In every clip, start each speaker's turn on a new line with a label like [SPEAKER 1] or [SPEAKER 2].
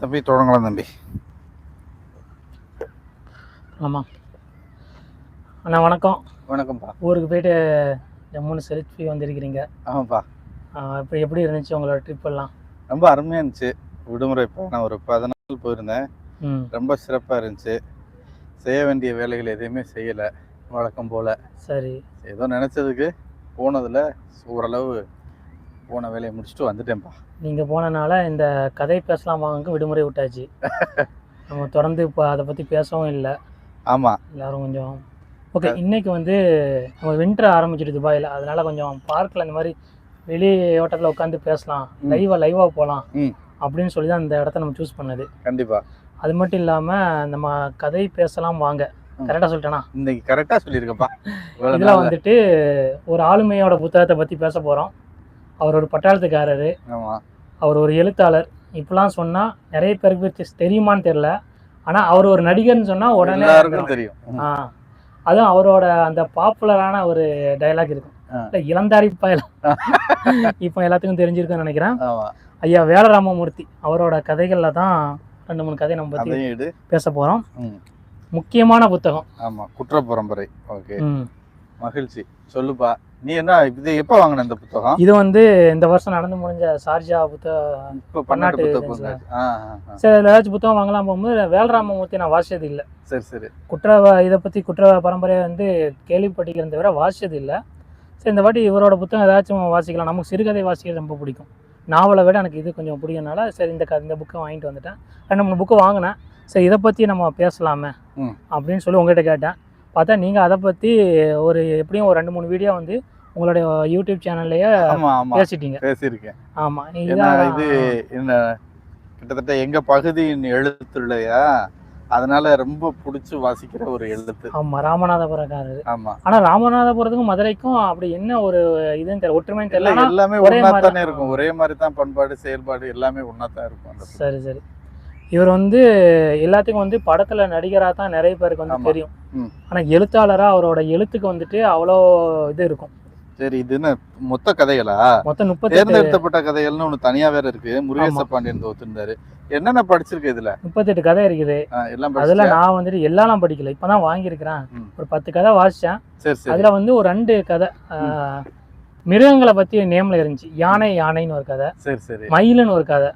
[SPEAKER 1] தம்பி தொடங்கலாம் தம்பி.
[SPEAKER 2] ஆமாம் அண்ணா வணக்கம்.
[SPEAKER 1] வணக்கம்ப்பா.
[SPEAKER 2] ஊருக்கு போயிட்டு ஜம்முன்னு செலுத்தி வந்திருக்கிறீங்க.
[SPEAKER 1] ஆமாப்பா.
[SPEAKER 2] இப்போ எப்படி இருந்துச்சு உங்களோட ட்ரிப் எல்லாம்?
[SPEAKER 1] ரொம்ப அருமையாக இருந்துச்சு. விடுமுறை இப்போ நான் ஒரு பதினாலு போயிருந்தேன். ரொம்ப சிறப்பாக இருந்துச்சு. செய்ய வேண்டிய வேலைகள் எதையுமே செய்யலை. வழக்கம் போல்.
[SPEAKER 2] சரி.
[SPEAKER 1] ஏதோ நினச்சதுக்கு போனதில் ஓரளவு போன வேலையை முடிச்சுட்டு வந்துட்டேன்ப்பா.
[SPEAKER 2] நீங்கள் போனனால இந்த கதை பேசலாம் வாங்க விடுமுறை விட்டாச்சு. நம்ம தொடர்ந்து இப்போ அதை பற்றி பேசவும் இல்லை.
[SPEAKER 1] ஆமாம்
[SPEAKER 2] எல்லாரும் கொஞ்சம் ஓகே இன்னைக்கு வந்து நம்ம வின்டர் ஆரம்பிச்சிட்டு துபாயில். அதனால கொஞ்சம் பார்க்கில் இந்த மாதிரி வெளி ஓட்டத்தில் உட்காந்து பேசலாம். லைவாக லைவாக போகலாம். அப்படின்னு சொல்லி தான் இந்த இடத்த நம்ம சூஸ் பண்ணது.
[SPEAKER 1] கண்டிப்பாக
[SPEAKER 2] அது மட்டும் இல்லாமல் நம்ம கதை பேசலாம் வாங்க. கரெக்டாக சொல்லிட்டேனா?
[SPEAKER 1] இன்னைக்கு கரெக்டாக சொல்லியிருக்கப்பா. இவ்வளோ
[SPEAKER 2] இதில்
[SPEAKER 1] நாள்.
[SPEAKER 2] வந்துட்டு ஒரு ஆளுமையோட புத்தகத்தை பற்றி பேச போகிறோம் அவர் ஒரு பட்டாளத்துக்காரரு அவர் ஒரு எழுத்தாளர். இப்படிலாம் சொன்னால் நிறைய பேருக்கு தெரியுமான்னு தெரில ஆனால் அவர் ஒரு நடிகர்னு சொன்னால் உடனே
[SPEAKER 1] தெரியும்.
[SPEAKER 2] ஆ அதுவும் அவரோட அந்த பாப்புலரான ஒரு டயலாக் இருக்கும். இல்லை இளந்தாரி பயலம் இப்போ எல்லாத்துக்கும் தெரிஞ்சிருக்குன்னு நினைக்கிறேன். ஐயா வேலராமமூர்த்தி அவரோட கதைகளில் தான் ரெண்டு மூணு கதை நம்ம பற்றி பேச போகிறோம் முக்கியமான புத்தகம்.
[SPEAKER 1] ஆமாம் குற்ற பரம்பரை ஓகே. மகிழ்ச்சி. சொல்லுப்பா. நீ என்ன இது எப்போ வாங்கின இந்த புத்தகம்?
[SPEAKER 2] இது வந்து இந்த வருஷம் நடந்து முடிஞ்ச சார்ஜா புத்தகம் பன்னாட்டு இதுல. சரி அதில் ஏதாச்சும் புத்தகம் வாங்கலாம் போகும்போது வேலராமமூர்த்தி நான் வாசிச்சது இல்லை.
[SPEAKER 1] சரி சரி.
[SPEAKER 2] குற்ற இதை பற்றி குற்ற பரம்பரையை வந்து கேள்விப்பட்டிக்கிறத தவிர வாசிச்சது இல்லை. சரி இந்த வாட்டி இவரோட புத்தகம் ஏதாச்சும் வாசிக்கலாம். நமக்கு சிறுகதை வாசிக்கிறது ரொம்ப பிடிக்கும். நாவலை விட எனக்கு இது கொஞ்சம் பிடிக்கும்னால சரி இந்த இந்த புக்கை வாங்கிட்டு வந்துட்டேன். ரெண்டு மூணு புக்கு வாங்கினேன். சரி இதை பற்றி நம்ம பேசலாமே. அப்படின்னு சொல்லி உங்ககிட்ட கேட்டேன். பார்த்தா நீங்கள் அதை பற்றி ஒரு எப்படியும் ஒரு ரெண்டு மூணு வீடியோ வந்து உங்களுடைய யூடியூப் சேனல்லையே
[SPEAKER 1] ஆமா ஆமா.
[SPEAKER 2] பேசிட்டீங்க.
[SPEAKER 1] பேசியிருக்கேன்.
[SPEAKER 2] ஆமாம்
[SPEAKER 1] இது என்ன கிட்டத்தட்ட எங்க பகுதியின் எழுத்துலையா அதனால ரொம்ப பிடிச்சி வாசிக்கிற ஒரு எழுத்து.
[SPEAKER 2] ஆமாம் ராமநாதபுரக்காரர்.
[SPEAKER 1] ஆமா.
[SPEAKER 2] ஆனால் ராமநாதபுரத்துக்கும் மதுரைக்கும் அப்படி என்ன ஒரு இதுன்னு தெரியல ஒற்றுமைன்னு தெரியல ஆனா-
[SPEAKER 1] எல்லாமே
[SPEAKER 2] ஒரே
[SPEAKER 1] ஒன்னா தானே. இருக்கும். ஒரே மாதிரி தான் பண்பாடு செயல்பாடு எல்லாமே ஒன்னா தான் இருக்கும்
[SPEAKER 2] சரி சரி. இவர் வந்து எல்லாத்துக்கும் வந்து படத்துல நடிகரா தான் நிறைய பேருக்கு வந்து. தெரியும். ஆனா எழுத்தாளரா அவரோட எழுத்துக்கு வந்துட்டு அவ்வளோ இது இருக்கும்.
[SPEAKER 1] சரி இது என்ன மொத்த கதைகளா?
[SPEAKER 2] மொத்தம் முப்பத்தி
[SPEAKER 1] தேர்ந்தெடுக்கப்பட்ட கதைகள்னு ஒண்ணு தனியா வேற இருக்கு. முருகேச பாண்டியன் ஒத்துருந்தாரு என்னென்ன படிச்சிருக்கு இதுல?
[SPEAKER 2] முப்பத்தெட்டு கதை இருக்குது.
[SPEAKER 1] எல்லாம்
[SPEAKER 2] அதுல? நான் வந்துட்டு எல்லாம் படிக்கல. இப்பதான் வாங்கியிருக்கிறேன். ஒரு பத்து கதை வாசிச்சேன்.
[SPEAKER 1] சரி சரி.
[SPEAKER 2] அதுல வந்து ஒரு ரெண்டு கதை மிருகங்களை பத்தி நேம்ல இருந்துச்சு. யானை யானைன்னு ஒரு கதை.
[SPEAKER 1] சரி சரி.
[SPEAKER 2] மயிலுன்னு ஒரு கதை.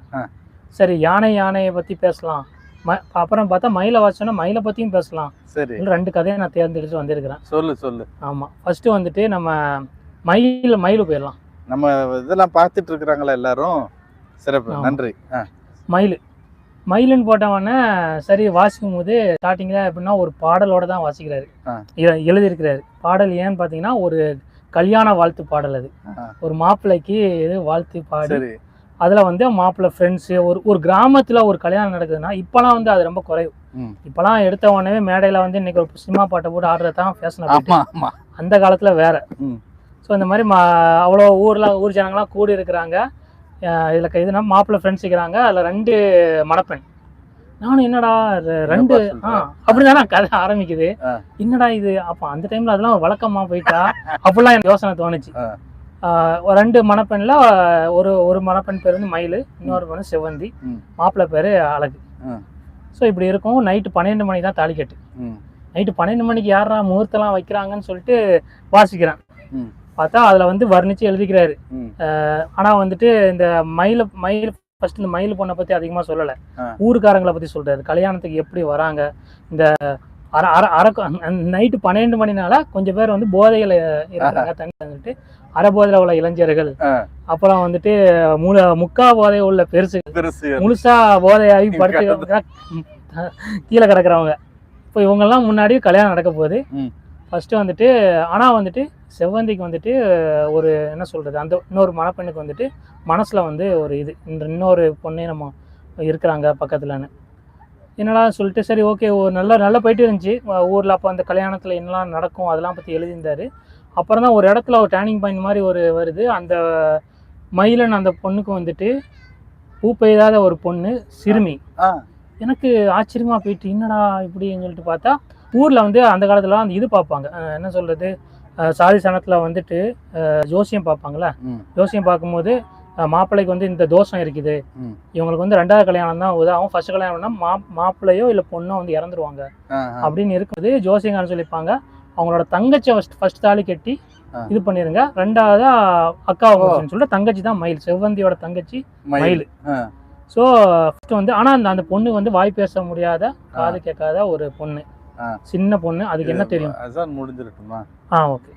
[SPEAKER 2] சரி யானை யானையை பத்தி பேசலாம். ம- அப்புறம் பார்த்தா மயிலை வாசிச்சோன்னா மயிலை பத்தியும் பேசலாம்.
[SPEAKER 1] சரி.
[SPEAKER 2] ரெண்டு கதையை நான் தேர்ந்தெடுத்து வந்திருக்கிறேன்.
[SPEAKER 1] சொல்லு சொல்லு.
[SPEAKER 2] ஆமாம் ஃபர்ஸ்ட் வந்துட்டு நம்ம மயில் மயில் போயிடலாம்.
[SPEAKER 1] நம்ம இதெல்லாம் பார்த்துட்டு இருக்கிறாங்களா எல்லாரும்? சிறப்பு.
[SPEAKER 2] ஆமா.
[SPEAKER 1] நன்றி.
[SPEAKER 2] மயில். மயிலுன்னு போட்டவொடனே சரி வாசிக்கும் போது ஸ்டார்டிங்கில் எப்படின்னா ஒரு பாடலோட தான் வாசிக்கிறாரு. எழுதியிருக்கிறாரு. பாடல் ஏன்னு பார்த்தீங்கன்னா ஒரு கல்யாண வாழ்த்து பாடல் அது. ஒரு மாப்பிள்ளைக்கு இது வாழ்த்து பாடி அதில் வந்து மாப்பிள்ளை ஃப்ரெண்ட்ஸு ஒரு ஒரு கிராமத்தில் ஒரு கல்யாணம் நடக்குதுன்னா இப்போலாம் வந்து அது ரொம்ப குறைவு
[SPEAKER 1] ம்.
[SPEAKER 2] இப்போலாம் எடுத்த உடனே மேடையில் வந்து இன்னைக்கு ஒரு சினிமா பாட்டை போட்டு ஆடுறது தான் ஃபேஷன் அந்த காலத்தில் வேற. ஸோ இந்த மாதிரி மா அவ்வளோ ஊரில் ஊர் ஜனங்களாம் கூடி இருக்கிறாங்க. இதில் இதுனா மாப்பிள்ளை ஃப்ரெண்ட்ஸ் இருக்கிறாங்க. அதில் ரெண்டு மணப்பெண் நானும் என்னடா ரெண்டு ஆ? அப்படிதானே கதை ஆரம்பிக்குது. என்னடா இது? அப்போ அந்த டைமில் அதெல்லாம் வழக்கமா போயிட்டா? அப்படிலாம் எனக்கு யோசனை தோணுச்சு. ஒரு ரெண்டு மணப்பெண்ணில் ஒரு ஒரு மணப்பெண் பேர் வந்து மயில் இன்னொரு பெண்ணு செவந்தி
[SPEAKER 1] ம்.
[SPEAKER 2] மாப்பிள்ளை பேர் அழகு. ஸோ இப்படி இருக்கும். நைட்டு பன்னெண்டு மணி தான் தாலிக்கட்டு நைட்டு பன்னெண்டு மணிக்கு யாரா முகூர்த்தம்லாம் வைக்கிறாங்கன்னு சொல்லிட்டு வாசிக்கிறேன். பார்த்தா அதில் வந்து வர்ணிச்சு எழுதிக்கிறாரு.
[SPEAKER 1] ம்.
[SPEAKER 2] ஆனால் வந்துட்டு இந்த மயில் மயில் ஃபர்ஸ்ட் இந்த மயில் பொண்ணை பற்றி அதிகமாக சொல்லலை. ஊருக்காரங்களை பற்றி சொல்கிறாரு கல்யாணத்துக்கு எப்படி வராங்க? இந்த அரை அரை அரை நைட்டு பன்னெண்டு மணினால கொஞ்சம் பேர் வந்து போதையில் இருக்கிறாங்க தண்ணி வந்துட்டு அரை போதையில் உள்ள இளைஞர்கள். அப்புறம் வந்துட்டு முழு முக்கா போதை உள்ள பெருசு. முழுசா போதையாகி படுத்து கீழே கிடக்குறவங்க. இப்போ இவங்கெல்லாம் முன்னாடி கல்யாணம் நடக்க போகுது.
[SPEAKER 1] ம்.
[SPEAKER 2] ஃபர்ஸ்ட் வந்துட்டு ஆனால் வந்துட்டு செவ்வந்திக்கு வந்துட்டு ஒரு என்ன சொல்றது அந்த இன்னொரு மணப்பெண்ணுக்கு வந்துட்டு மனசுல வந்து ஒரு இது இன்னொரு பொண்ணே நம்ம இருக்கிறாங்க பக்கத்துலன்னு. என்னடா சொல்லிட்டு சரி ஓகே ஒரு நல்ல நல்லா போயிட்டு இருந்துச்சு. ஊர்ல அப்போ அந்த கல்யாணத்துல என்னெல்லாம் நடக்கும் அதெல்லாம் பத்தி எழுதியிருந்தாரு. அப்புறம் தான் ஒரு இடத்துல ஒரு டேர்னிங் பாயிண்ட் மாதிரி ஒரு வருது. அந்த மயிலன் அந்த பொண்ணுக்கு வந்துட்டு பூ பெய்தாத ஒரு பொண்ணு சிறுமி. எனக்கு ஆச்சரியமா போயிட்டு என்னடா இப்படின்னு சொல்லிட்டு பார்த்தா ஊர்ல வந்து அந்த காலத்துல அந்த இது பார்ப்பாங்க. என்ன சொல்றது? சாதி சனத்துல வந்துட்டு ஜோசியம் பார்ப்பாங்கல்ல?
[SPEAKER 1] ம்.
[SPEAKER 2] ஜோசியம் பார்க்கும்போது மாப்பிள்ளைக்கு வந்து இந்த தோஷம் இருக்குது. இவங்களுக்கு வந்து ரெண்டாவது கல்யாணம் தான் உதாகும் ஃபர்ஸ்ட் கல்யாணம்னா மா மாப்பிள்ளையோ இல்லை பொண்ணோ வந்து இறந்துருவாங்க. அப்படின்னு இருக்குது ஜோசியங்காரன் சொல்லியிருப்பாங்க அவங்களோட தங்கச்சியை ஃபர்ஸ்ட் ஃபர்ஸ்ட் தாலி கட்டி. இது பண்ணிருங்க. ரெண்டாவதா அக்கா சொல்லிட்டு தங்கச்சி தான் மயில் செவ்வந்தியோட தங்கச்சி
[SPEAKER 1] மயில்.
[SPEAKER 2] ஸோ ஃபர்ஸ்ட் வந்து ஆனால் அந்த அந்த பொண்ணு வந்து வாய் பேச முடியாத காது கேட்காத ஒரு பொண்ணு. சின்ன பொண்ணு அதுக்கு என்ன தெரியும்?
[SPEAKER 1] அதான் முடிஞ்சிருட்டுமா
[SPEAKER 2] ஆ ஓகே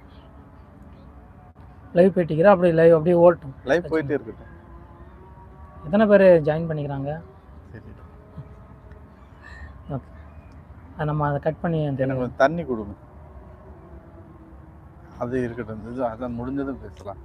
[SPEAKER 2] லைவ் போயிட்டிக்கிறா அப்படி லைவ் அப்படியே ஓட்டும்
[SPEAKER 1] லைஃப் போயிட்டே இருக்கட்டும்.
[SPEAKER 2] எத்தனை பேர் ஜாயின் பண்ணிக்கிறாங்க? அது நம்ம அதை கட் பண்ணி
[SPEAKER 1] எனக்கு தண்ணி கொடுங்க. அது இருக்கட்டும். இது அதான் முடிஞ்சதும் பேசலாம்.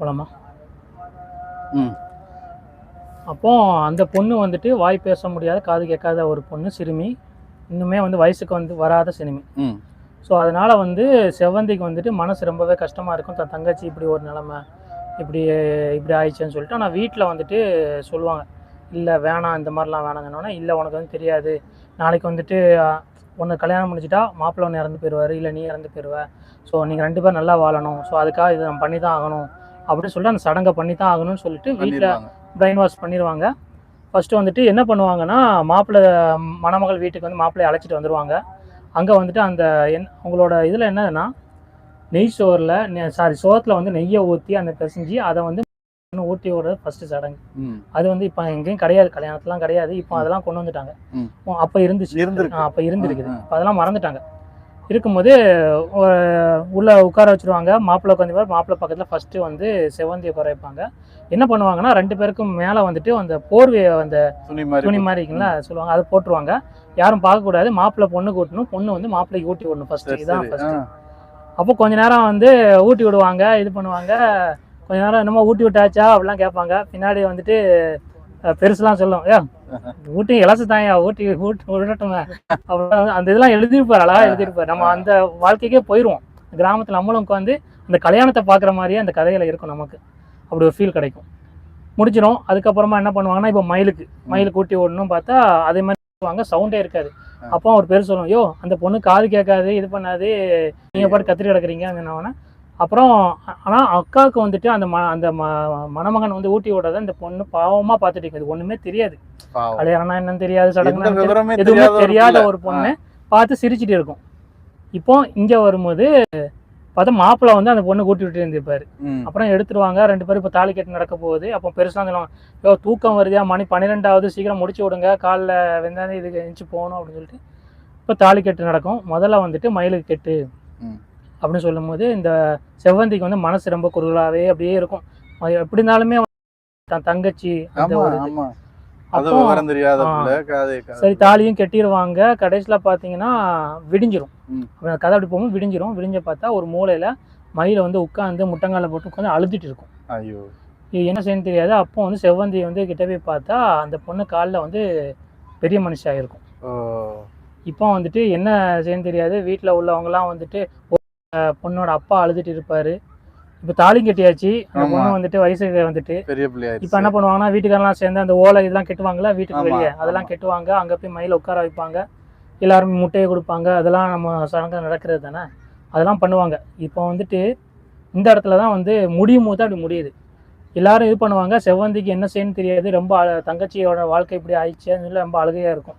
[SPEAKER 2] போலாமா?
[SPEAKER 1] ம்.
[SPEAKER 2] அப்போ அந்த பொண்ணு வந்துட்டு வாய் பேச முடியாத காது கேட்காத ஒரு பொண்ணு சிறுமி. இன்னுமே வந்து வயசுக்கு வந்து வராத சிறுமி.
[SPEAKER 1] ம்.
[SPEAKER 2] ஸோ அதனால வந்து செவ்வந்திக்கு வந்துட்டு மனசு ரொம்பவே கஷ்டமா இருக்கும். தன் தங்கச்சி இப்படி ஒரு நிலமை இப்படி இப்படி ஆயிடுச்சுன்னு சொல்லிட்டு ஆனால் வீட்டில் வந்துட்டு சொல்லுவாங்க. இல்லை வேணாம் இந்த மாதிரிலாம் வேணாங்கன்னொன்னே இல்லை உனக்கு வந்து தெரியாது. நாளைக்கு வந்துட்டு உன்னை கல்யாணம் முடிச்சிட்டா மாப்பிள்ளை ஒன்று இறந்து போயிடுவார் இல்லை நீ இறந்து போயிடுவ ஸோ நீங்கள் ரெண்டு பேரும் நல்லா வாழணும். ஸோ அதுக்காக இதை நம்ம பண்ணி தான் ஆகணும். அப்படின்னு சொல்லிட்டு அந்த சடங்கை பண்ணி தான் ஆகணும்னு சொல்லிட்டு வீட்டில் பிரெயின் வாஷ் பண்ணிடுவாங்க ஃபஸ்ட்டு வந்துட்டு என்ன பண்ணுவாங்கன்னா மாப்பிள்ளை மணமகள் வீட்டுக்கு வந்து மாப்பிள்ளையை அழைச்சிட்டு வந்துடுவாங்க அங்கே வந்துட்டு அந்த என் அவங்களோட இதில் என்னதுன்னா நெய் சோறில் சாரி சோத்தில் வந்து நெய்யை ஊற்றி அந்த பிசைஞ்சு அதை வந்து ஊட்டி விடுறது ஃபஸ்ட்டு சடங்கு. அது வந்து இப்போ எங்கேயும் கிடையாது கல்யாணத்துலாம் கிடையாது. இப்போ அதெல்லாம் கொண்டு வந்துட்டாங்க. அப்போ இருந்துச்சு. அப்போ இருந்திருக்குது. இப்போ அதெல்லாம் மறந்துட்டாங்க. இருக்கும்போது உள்ள உட்கார வச்சிருவாங்க. மாப்பிள்ளை உட்காந்து மாப்பிள்ளை பக்கத்தில் ஃபஸ்ட்டு வந்து செவந்தியை உட்கார வைப்பாங்க. என்ன பண்ணுவாங்கன்னா ரெண்டு பேருக்கும் மேலே வந்துட்டு அந்த போர்வையை அந்த
[SPEAKER 1] துணி மாதிரி
[SPEAKER 2] துணி மாதிரி இருக்குங்களா சொல்லுவாங்க. அதை போட்டுருவாங்க. யாரும் பார்க்கக்கூடாது. மாப்பிள்ளை பொண்ணு கூட்டணும். பொண்ணு வந்து மாப்பிள்ளைக்கு ஊட்டி விடணும் ஃபர்ஸ்ட்
[SPEAKER 1] சரி,
[SPEAKER 2] இதுதான்
[SPEAKER 1] ஆ.
[SPEAKER 2] அப்போ கொஞ்ச நேரம் வந்து ஊட்டி விடுவாங்க இது பண்ணுவாங்க. கொஞ்ச நேரம் என்னமோ ஊட்டி விட்டாச்சா? அப்படிலாம் கேட்பாங்க. பின்னாடி வந்துட்டு பெருசுலாம் சொல்லும். ஏ ஊட்டி இலசு தாயா ஊட்டி ஊட்டி விடட்டுமே. அப்புறம் அந்த இதெல்லாம் எழுதியிருப்பார் அழகா எழுதியிருப்பார். நம்ம அந்த வாழ்க்கைக்கே போயிடுவோம் கிராமத்தில் நம்மளும் உட்காந்து அந்த கல்யாணத்தை பார்க்குற மாதிரியே அந்த கதையில இருக்கும் நமக்கு. அப்படி ஒரு ஃபீல் கிடைக்கும். முடிச்சிடும் அதுக்கப்புறமா என்ன பண்ணுவாங்கன்னா இப்போ மயிலுக்கு மயிலுக்கு ஊட்டி விடணும் பார்த்தா அதே மாதிரி சவுண்டே இருக்காது. அப்போ ஒரு பேர் சொல்லுவோம் யோ அந்த பொண்ணு காது கேட்காது இது பண்ணாது நீங்கள் பாட்டு கத்திரி கிடக்குறீங்க அப்படின்னா அப்புறம் ஆனால் அக்காவுக்கு வந்துட்டு அந்த ம அந்த ம மணமகன் வந்து ஊட்டி விடுறத அந்த பொண்ணு பாவமாக பார்த்துட்டு இருக்குது. ஒன்றுமே தெரியாது. கல்யாணம்னா என்னன்னு தெரியாது சடங்குனா எதுவுமே
[SPEAKER 1] தெரியாத ஒரு
[SPEAKER 2] பொண்ணு பார்த்து சிரிச்சிட்டு இருக்கும். இப்போ இங்க வரும்போது பார்த்தா மாப்பிள்ளை வந்து அந்த பொண்ணு கூட்டி விட்டு இருந்திருப்பாரு. அப்புறம் எடுத்துருவாங்க ரெண்டு பேரும் இப்போ தாலி கட்டு நடக்க போகுது. அப்போ பெருசாக சொல்லுவாங்க யோ தூக்கம் வருதியா மணி பன்னிரெண்டாவது சீக்கிரம் முடிச்சு விடுங்க காலில் வெந்தாந்து இதுக்கு எழுந்துச்சு போகணும் அப்படின்னு சொல்லிட்டு இப்போ தாலி கட்டு நடக்கும். முதல்ல வந்துட்டு மயிலுக்கு கெட்டு. அப்படின்னு சொல்லும்போது இந்த செவ்வந்திக்கு வந்து மனசு ரொம்ப குறுகலாவே அப்படியே இருக்கும். எப்படி இருந்தாலுமே தன் தங்கச்சி சரி தாலியும் கட்டிடுவாங்க கடைசியில் பார்த்தீங்கன்னா விடிஞ்சிரும். கதை அப்படி போகும்போது விடிஞ்சிரும். விடிஞ்ச பார்த்தா ஒரு மூலையில் மயிலை வந்து உட்காந்து முட்டங்கால போட்டு உட்காந்து அழுதுட்டு இருக்கும்.
[SPEAKER 1] ஐயோ.
[SPEAKER 2] இது என்ன செய்யணும் தெரியாது. அப்போ வந்து செவ்வந்தி வந்து கிட்ட போய் பார்த்தா அந்த பொண்ணு காலில் வந்து பெரிய மனுஷியாக இருக்கும். இப்போ வந்துட்டு என்ன செய்யணும் தெரியாது. வீட்டில் உள்ளவங்கலாம் வந்துட்டு பொண்ணோட அப்பா அழுதுட்டு இருப்பாரு. இப்போ தாலி கட்டியாச்சு. அந்த. பொண்ணு வந்துட்டு வயசுக்கு வந்துட்டு.
[SPEAKER 1] பெரிய
[SPEAKER 2] இப்போ என்ன பண்ணுவாங்கன்னா வீட்டுக்காரெல்லாம் சேர்ந்து அந்த ஓலை இதெல்லாம் கெட்டுவாங்களா வீட்டுக்கு வெளியே. அதெல்லாம். கெட்டுவாங்க. அங்கே போய் மயில உட்கார வைப்பாங்க. எல்லாரும் முட்டையை கொடுப்பாங்க. அதெல்லாம் நம்ம சடங்கு நடக்கிறது தானே? அதெல்லாம் பண்ணுவாங்க. இப்போ வந்துட்டு இந்த இடத்துல தான் வந்து முடியும் போது தான் அப்படி முடியுது. எல்லாரும் இது பண்ணுவாங்க. செவ்வந்திக்கு என்ன செய்யணும்னு தெரியாது. ரொம்ப தங்கச்சியோட வாழ்க்கை இப்படி ஆயிடுச்சுன்னு சொல்லி ரொம்ப அழுகையாக இருக்கும்.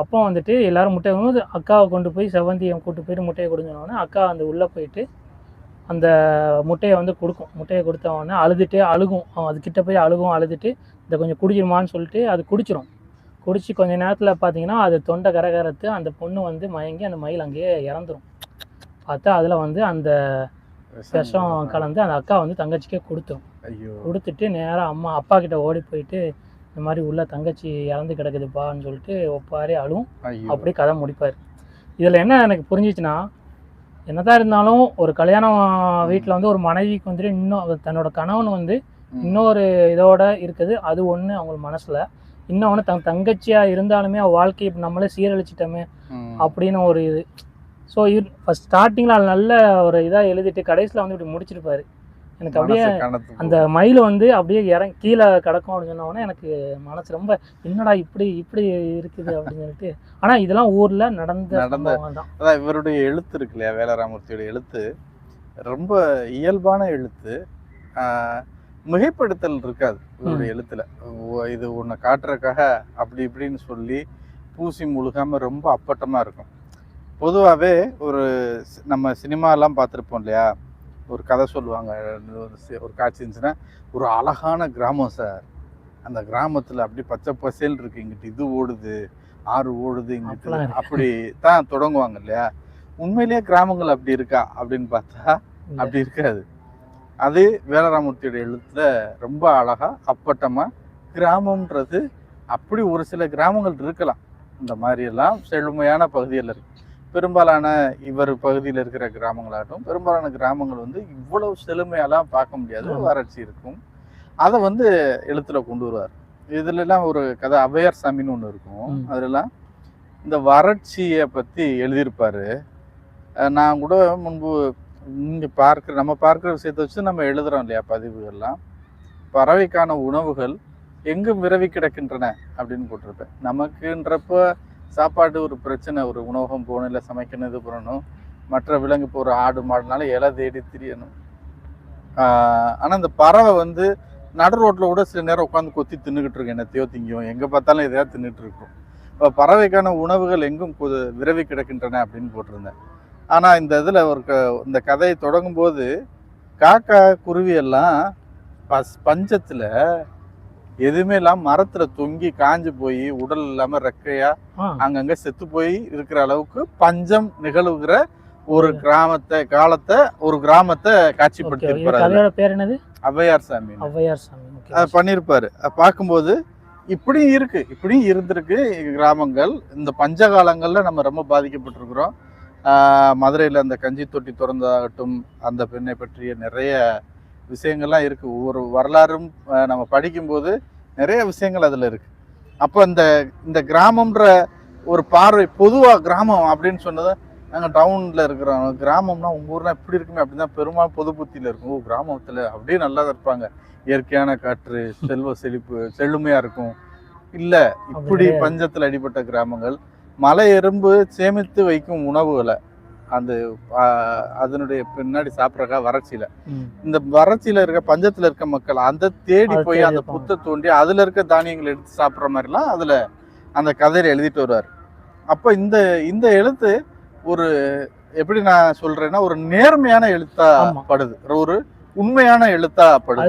[SPEAKER 2] அப்போ வந்துட்டு எல்லாரும் முட்டை போது அக்காவை கொண்டு போய் செவ்வந்தியை கூட்டு போயிட்டு முட்டையை கொடுங்கனோடனே அக்கா அந்த உள்ளே போயிட்டு அந்த முட்டையை வந்து கொடுக்கும். முட்டையை கொடுத்த உடனே அழுதுட்டு அழுகும். அது கிட்ட போய் அழுகும் அழுதுட்டு இதை கொஞ்சம் குடிச்சிருமான்னு சொல்லிட்டு அது குடிச்சிரும். குடிச்சு கொஞ்ச நேரத்தில் பார்த்தீங்கன்னா அது தொண்டை கரகரத்து அந்த பொண்ணு வந்து மயங்கி அந்த மயில் அங்கேயே இறந்துரும். பார்த்தா அதில் வந்து அந்த விஷம் கலந்து அந்த அக்கா வந்து தங்கச்சிக்கே கொடுத்துரும். கொடுத்துட்டு நேராக அம்மா அப்பா கிட்ட ஓடி போயிட்டு இந்த மாதிரி உள்ள தங்கச்சி இறந்து கிடக்குதுப்பான்னு சொல்லிட்டு ஒப்பாரி அழுவும்.
[SPEAKER 1] ஐயோ.
[SPEAKER 2] அப்படியே கதை முடிப்பார். இதில் என்ன எனக்கு புரிஞ்சிச்சுன்னா என்னதான் இருந்தாலும் ஒரு கல்யாணம் வீட்டில் வந்து ஒரு மனைவிக்கு வந்துட்டு இன்னும் தன்னோட கணவன் வந்து. இன்னொரு இதோட இருக்குது. அது ஒன்று அவங்க மனசில். இன்னொன்று தன் தங்கச்சியாக இருந்தாலுமே அவள் வாழ்க்கையை இப்ப நம்மளே சீரழிச்சிட்டோமே. அப்படின்னு ஒரு இது. ஸோ ஃபஸ்ட் ஸ்டார்டிங்கில் நல்ல ஒரு இதாக எழுதிட்டு கடைசியில் வந்து இப்படி முடிச்சிருப்பாரு. எனக்கு அப்படியே அந்த மயில் வந்து அப்படியே இறங்கி கீழே கிடக்கும் அப்படின்னு சொன்ன உடனே எனக்கு மனசு ரொம்ப என்னடா இப்படி இப்படி இருக்குது? அப்படின்னு சொல்லிட்டு. ஆனால் இதெல்லாம் ஊரில் நடந்த
[SPEAKER 1] நடந்த- அதான் இவருடைய எழுத்து இருக்கு இல்லையா? வேலராமூர்த்தியோட எழுத்து. ரொம்ப இயல்பான எழுத்து. மிகைப்படுத்தல் இருக்காது இவருடைய எழுத்துல. இது உன்னை காட்டுறதுக்காக அப்படி இப்படின்னு சொல்லி பூசி முழுகாம ரொம்ப அப்பட்டமா இருக்கும். பொதுவாகவே ஒரு நம்ம சினிமாலாம் பார்த்துருப்போம் இல்லையா? ஒரு கதை சொல்லுவாங்க. ஒரு ஒரு காட்சி இருந்துச்சுன்னா ஒரு அழகான கிராமம் சார். அந்த கிராமத்துல அப்படி பச்சை பசேல் இருக்கு. இங்கிட்டு இது ஓடுது ஆறு ஓடுது இங்கிட்டு. அப்படி தான் தொடங்குவாங்க இல்லையா? உண்மையிலேயே கிராமங்கள் அப்படி இருக்கா? அப்படின்னு பார்த்தா. அப்படி இருக்காது. அது வேலராமூர்த்தியோட எழுத்துல ரொம்ப அழகா அப்பட்டமா கிராமம்ன்றது அப்படி ஒரு சில கிராமங்கள் இருக்கலாம். இந்த மாதிரி எல்லாம் செழுமையான பகுதியில் இருக்கு. பெரும்பாலான இவர் பகுதியில் இருக்கிற கிராமங்களாகட்டும் பெரும்பாலான கிராமங்கள் வந்து இவ்வளவு செழுமையெல்லாம் பார்க்க முடியாது. வறட்சி இருக்கும். அதை வந்து எழுத்துல கொண்டு வருவார். இதுல எல்லாம் ஒரு கதை அவையார் சாமின்னு ஒன்று இருக்கும். அதெல்லாம் இந்த வறட்சியை பத்தி எழுதியிருப்பாரு. நான் கூட முன்பு இங்க பார்க்கிற நம்ம பார்க்கிற விஷயத்தை வச்சு நம்ம எழுதுறோம் இல்லையா பதிவுகள்லாம். பறவைக்கான உணவுகள் எங்கும் விரவி கிடக்கின்றன அப்படின்னு போட்டிருப்பேன். நமக்குன்றப்ப சாப்பாடு ஒரு பிரச்சனை ஒரு உணவகம் போகணும் இல்லை சமைக்கணும் இது பண்ணணும் மற்ற விலங்கு இப்போ ஒரு ஆடு மாடுனால இலை தேடி திரியணும். ஆனால் இந்த பறவை வந்து நடு ரோட்டில் கூட சில நேரம் உட்காந்து கொத்தி தின்னுக்கிட்டு இருக்கு. என்னத்தையோ திங்கும் எங்கே பார்த்தாலும் எதையாவது தின்னுட்டு இருக்கும். இப்போ பறவைக்கான உணவுகள் எங்கும் கு- விரவி கிடக்கின்றன அப்படின்னு போட்டிருந்தேன். ஆனால் இந்த இதில் ஒரு க- இந்த கதையை தொடங்கும்போது காக்கா குருவி எல்லாம் பஸ் பஞ்சத்தில் எதுவுமே இல்லாம மரத்துல தொங்கி காஞ்சு போய் உடல் இல்லாம ரெக்கையா அங்கங்க செத்து போய் இருக்கிற அளவுக்கு பஞ்சம் நிகழ்வுகிற ஒரு கிராமத்தை காலத்தை ஒரு கிராமத்தை அதுல.
[SPEAKER 2] கதையோட பேர் என்னது?
[SPEAKER 1] ஔவையார் சாமி.
[SPEAKER 2] ஔவையார் சாமி.
[SPEAKER 1] அதை பண்ணியிருப்பாரு. பார்க்கும்போது இப்படியும் இருக்கு இப்படியும் இருந்திருக்கு. கிராமங்கள் இந்த பஞ்ச காலங்கள்ல நம்ம ரொம்ப பாதிக்கப்பட்டிருக்கிறோம். மதுரையில அந்த கஞ்சி தொட்டி திறந்ததாகட்டும் அந்த பெண்ணை பற்றிய நிறைய விஷயங்கள்லாம் இருக்கு. ஒவ்வொரு வரலாறும் நம்ம படிக்கும்போது நிறைய விஷயங்கள் அதுல இருக்கு. அப்போ இந்த இந்த கிராமம்ன்ற ஒரு பார்வை பொதுவா கிராமம் அப்படின்னு சொன்னதை நாங்கள் டவுன்ல இருக்கிறோம். கிராமம்னா உங்க ஊர்ல இப்படி இருக்குமே அப்படிதான் பெரும்பாலும் பொது புத்தியில இருக்கும். ஓ கிராமத்துல அப்படியே நல்லா தான் இருப்பாங்க. இயற்கையான காற்று செல்வ செழிப்பு செழுமையா இருக்கும். இல்ல இப்படி. பஞ்சத்துல அடிபட்ட கிராமங்கள் மலை எறும்பு சேமித்து வைக்கும் உணவுகளை அந்த அதனுடைய பின்னாடி சாப்பிட்றக்கா வறட்சியில. இந்த வறட்சியில இருக்க பஞ்சத்துல இருக்க மக்கள் அந்த தேடி போய் அந்த. புத்தை தோண்டி அதுல இருக்க தானியங்களை எடுத்து சாப்பிட்ற மாதிரிலாம் அதுல அந்த கதையில எழுதிட்டு வருவார். அப்ப இந்த இந்த எழுத்து ஒரு எப்படி நான் சொல்றேன்னா ஒரு நேர்மையான எழுத்தா. படுது. ஒரு உண்மையான எழுத்தா படுது.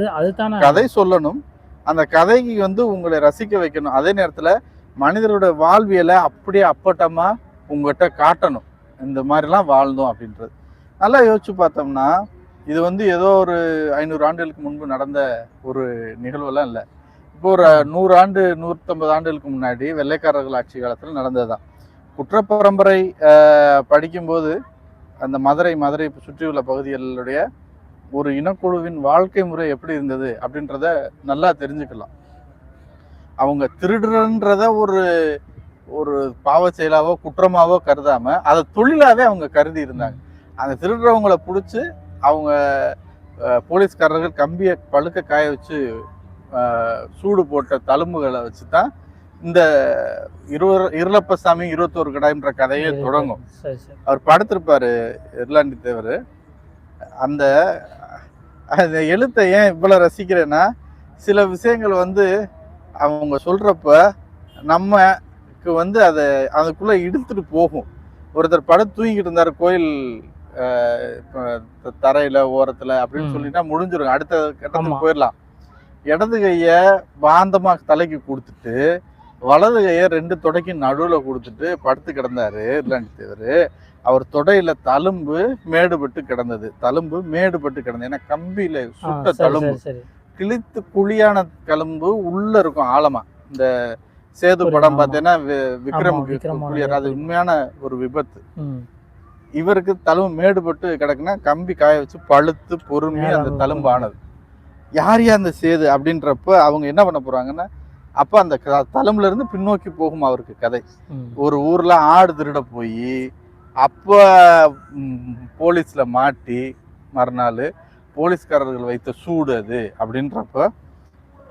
[SPEAKER 1] கதை சொல்லணும். அந்த கதைக்கு வந்து உங்களை ரசிக்க வைக்கணும். அதே நேரத்துல மனிதரோட வாழ்வியலை அப்படியே அப்பட்டமா உங்ககிட்ட காட்டணும். இந்த மாதிரிலாம் வாழ்ந்தோம் அப்படின்றது. நல்லா யோசிச்சு பார்த்தோம்னா இது வந்து ஏதோ ஒரு ஐநூறு ஆண்டுகளுக்கு முன்பு நடந்த ஒரு நிகழ்வெல்லாம் இல்லை. இப்போ ஒரு நூறு ஆண்டு நூற்றம்பது ஆண்டுகளுக்கு முன்னாடி வெள்ளைக்காரர்கள் ஆட்சி காலத்தில் நடந்ததுதான். குற்றப்பரம்பரை படிக்கும்போது அந்த மதுரை மதுரை சுற்றியுள்ள பகுதிகளுடைய ஒரு இனக்குழுவின் வாழ்க்கை முறை எப்படி இருந்தது அப்படின்றத நல்லா தெரிஞ்சுக்கலாம். அவங்க திருடுறன்றத ஒரு ஒரு பாவ செயலாவோ குற்றமாவோ கருதாம அதை தொழிலாவே அவங்க கருதி இருந்தாங்க. அந்த திருடுறவங்களை பிடிச்சி அவங்க போலீஸ்காரர்கள் கம்பியை பழுக்க காய வச்சு சூடு போட்ட தழும்புகளை வச்சு தான் இந்த இருவர் இருளப்பசாமி இருபத்தோரு கடாயம்ன்ற கதையே தொடங்கும். அவர் படுத்திருப்பாரு இருளாண்டி தேவர். அந்த அந்த எழுத்தை ஏன் இவ்வளவு ரசிக்கிறேன்னா சில விஷயங்கள் வந்து அவங்க சொல்றப்ப நமக்கு வந்து அதை அதுக்குள்ள இழுத்துட்டு போகும். ஒருத்தர் படம் தூங்கிட்டு இருந்தாரு கோயில் தரையில ஓரத்துல அப்படின்னு. சொல்லிட்டா முடிஞ்சிடும் அடுத்த கட்டத்துக்கு. போயிடலாம். இடது கைய பாந்தமா தலைக்கு கொடுத்துட்டு வலது கைய ரெண்டு தொடைக்கு நடுவுல கொடுத்துட்டு படுத்து கிடந்தாரு இர்லாண்டு தேவர் அவர் தொடையில தழும்பு மேடுபட்டு கிடந்தது. தழும்பு மேடுபட்டு கிடந்தது. ஏன்னா கம்பியில சுட்ட தழும்பு. கிழித்து குழியான தழும்பு உள்ள இருக்கும் ஆழமா. இந்த சேது படம். பார்த்தீங்கன்னா வி- விக்ரமுக்கு
[SPEAKER 2] விக்ரமோட
[SPEAKER 1] குழியார் அது உண்மையான ஒரு விபத்து. இவருக்கு தழும்பு மேடுபட்டு கிடக்குன்னா கம்பி காய வச்சு பழுத்து பொறுமையா அந்த தழும்பு ஆனது. யார் யா அந்த சேது அப்படின்றப்ப அவங்க என்ன பண்ண போறாங்கன்னா அப்ப அந்த தழும்புல இருந்து பின்னோக்கி போகும் அவருக்கு கதை. ஒரு ஊர்ல ஆடு திருட போய் அப்ப போலீஸ்ல மாட்டி மறுநாள் போலீஸ்காரர்கள் வைத்த சூடு அது அப்படின்றப்ப